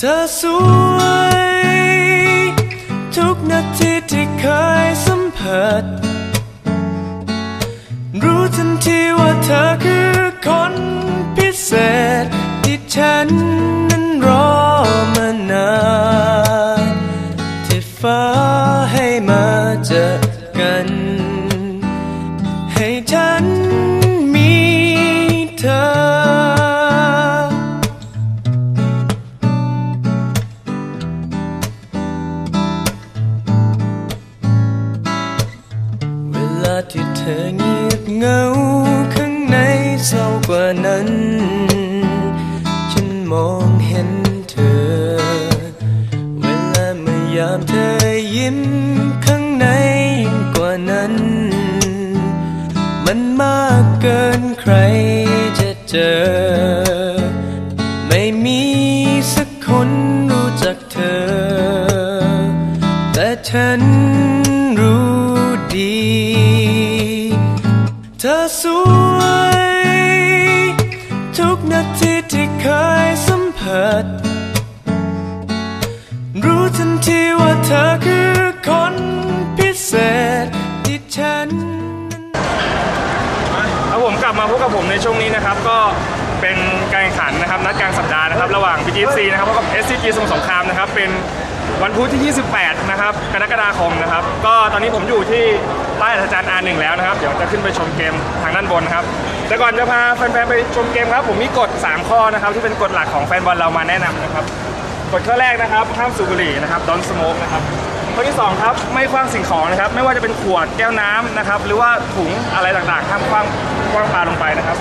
เธอสวย ทุกนาทีที่เคยสัมผัส รู้ทันทีว่าเธอคือคนพิเศษที่ฉันนั้นรอมานานที่ฟ้าให้มาเจอ ที่เธอเงียบเงาข้างในเศร้ากว่านั้น ฉันมองเห็นเธอ เวลาเมื่อยามเธอยิ้มข้างในยิ่งกว่านั้น มันมากเกินใครจะเจอ ไม่มีสักคนรู้จักเธอ แต่ฉัน สัมผัสรู้ทันทีว่าเธอคือคนพิเศษที่ฉัน ครับผมกลับมาพบกับผมในช่วงนี้นะครับ ก็เป็นการแข่งขันนะครับนัดกลางสัปดาห์นะครับระหว่าง BGC นะครับพบกับ SCG สมุทรสงครามนะครับเป็นวันพุธที่ 28 นะครับกรกฎาคมนะครับ ก็ตอนนี้ผมอยู่ที่ใต้อัศจรรย์ R1 แล้วนะครับ เดี๋ยวจะขึ้นไปชมเกมทางด้านบนครับ แต่ก่อนจะพาแฟนๆไปชมเกมครับ ผมมีกฎ 3 ข้อนะครับ ที่เป็นกฎหลักของแฟนบอลเรามาแนะนำนะครับกฎข้อแรกนะครับห้ามสูบบุหรี่นะครับดอนสโมกนะครับข้อที่สองครับไม่คว้างสิ่งของนะครับ ไม่ว่าจะเป็นขวดแก้วน้ำนะครับ หรือว่าถุงอะไรต่างๆห้ามคว้างคว้างปาลงไปนะครับ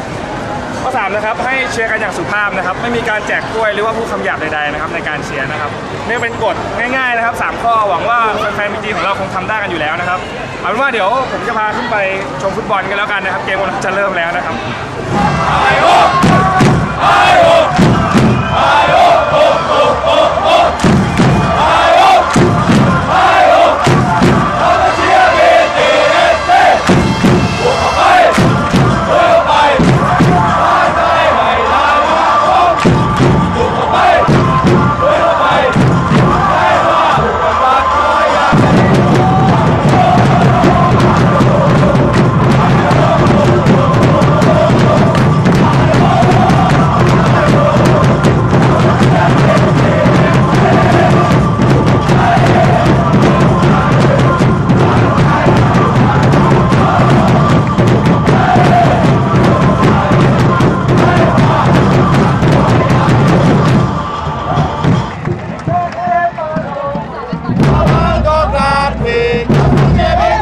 ข้อสามนะครับให้เชียร์กันอย่างสุภาพนะครับ ไม่มีการแจกกล้วยหรือว่าพูดคำหยาบใดๆนะครับในการเชียร์นะครับนี่เป็นกฎง่ายๆนะครับสามข้อหวังว่าแฟนๆบีจีของเราคงทำได้กันอยู่แล้วนะครับ เอาเป็นว่าเดี๋ยวผมจะพาขึ้นไปชมฟุตบอลกันแล้วกันนะครับ เกมกำลังจะเริ่มแล้วนะครับแล้ว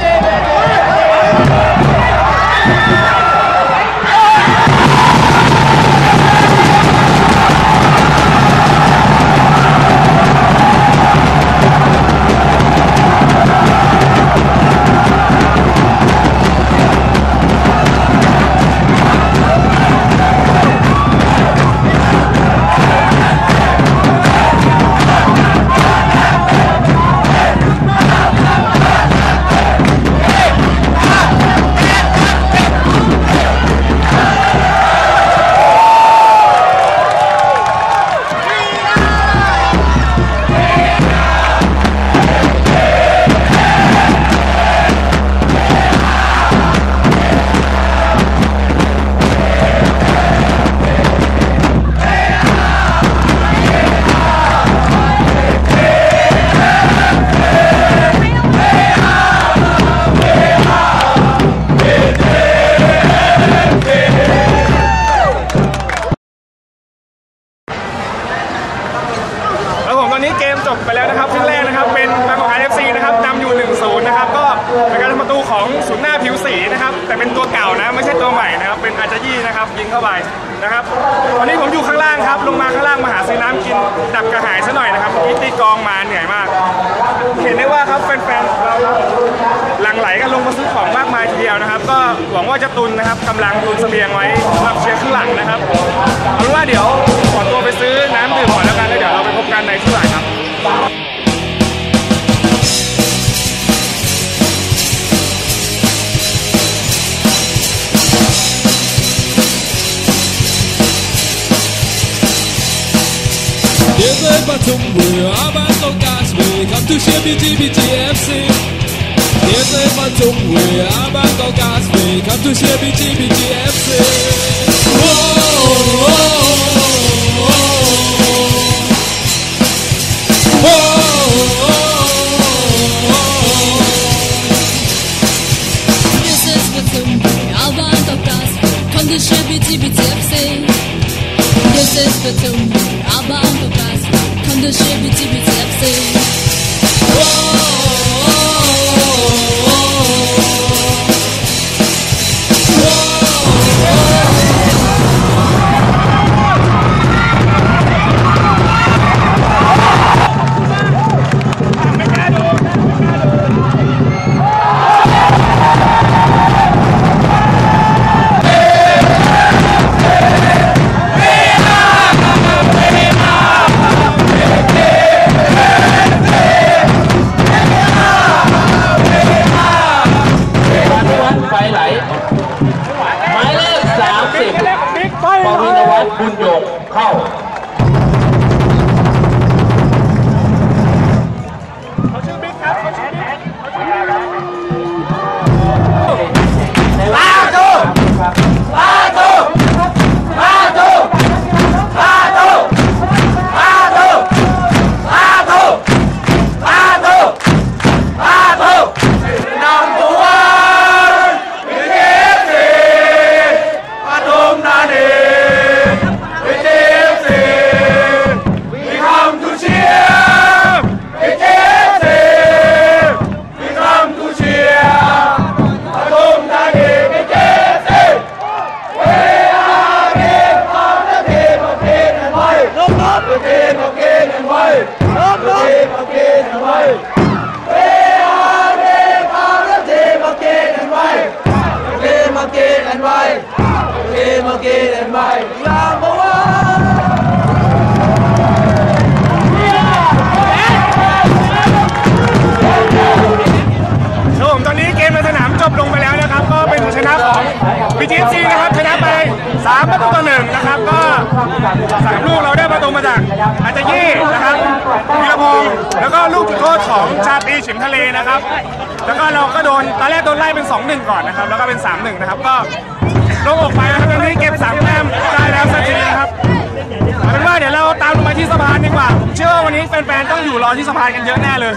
บไปแล้วนะครับครึ่งแรกนะครับเป็นบางกอกอเอฟซีนะครับนำอยู่1-0นะครับก็เป็นการทำประตูของศูนย์หน้าผิวสีนะครับแต่เป็นตัวเก่านะไม่ใช่ตัวใหม่นะครับเป็นอาจายี่นะครับยิงเข้าไปนะครับตอนนี้ผมอยู่ข้างล่างครับลงมาข้างล่างมาหาซื้อน้ำกินดับกระหายซะหน่อยนะครับเมื่อกี้ตีกองมาเหนื่อยมาก เห็นได้ว่าครับแฟนๆเราหลั่งไหลกันลงมาซื้อของมากมายทีเดียวนะครับ ก็หวังว่าจะตุนนะครับกำลังตุนเสบียงไว้สำหรับเชียร์ข้างหลังนะครับเอาเป็นว่าเดี๋ยวขอตัวไปซื้อน้ำดื่มก่อนแล้วกันแล้วเดี๋ยวเราไปพบกันในช่วงหลัง podsumuje, arbejdslov gasve, kom du hjem i DBTFC. Hjemme podsumuje, arbejdslov gasve, kom du hjem i DBTFC. the shit, bitty, bitty, Estado! again and right. Again, again and right. Again, again and right. BGFC นะครับชนะไป3ประตูต่อหนึ่งนะครับ ก็สามลูกเราได้ประตูมาจากอาจจะยี่นะครับวีรพงศ์แล้วก็ลูกจุดโทษของชาตรีฉิมทะเลนะครับ แล้วก็เราก็โดนตอนแรกโดนไล่เป็น2-1ก่อนนะครับ แล้วก็เป็น3-1นะครับก็ลงออกไปนะครับตอนนี้เก็บ3แต้มได้แล้วสักทีนะครับเอาเป็นว่าเดี๋ยวเราตามลงไปที่สะพานดีกว่าผมเชื่อว่าวันนี้แฟนๆต้องอยู่รอที่สะพานกันเยอะแน่เลย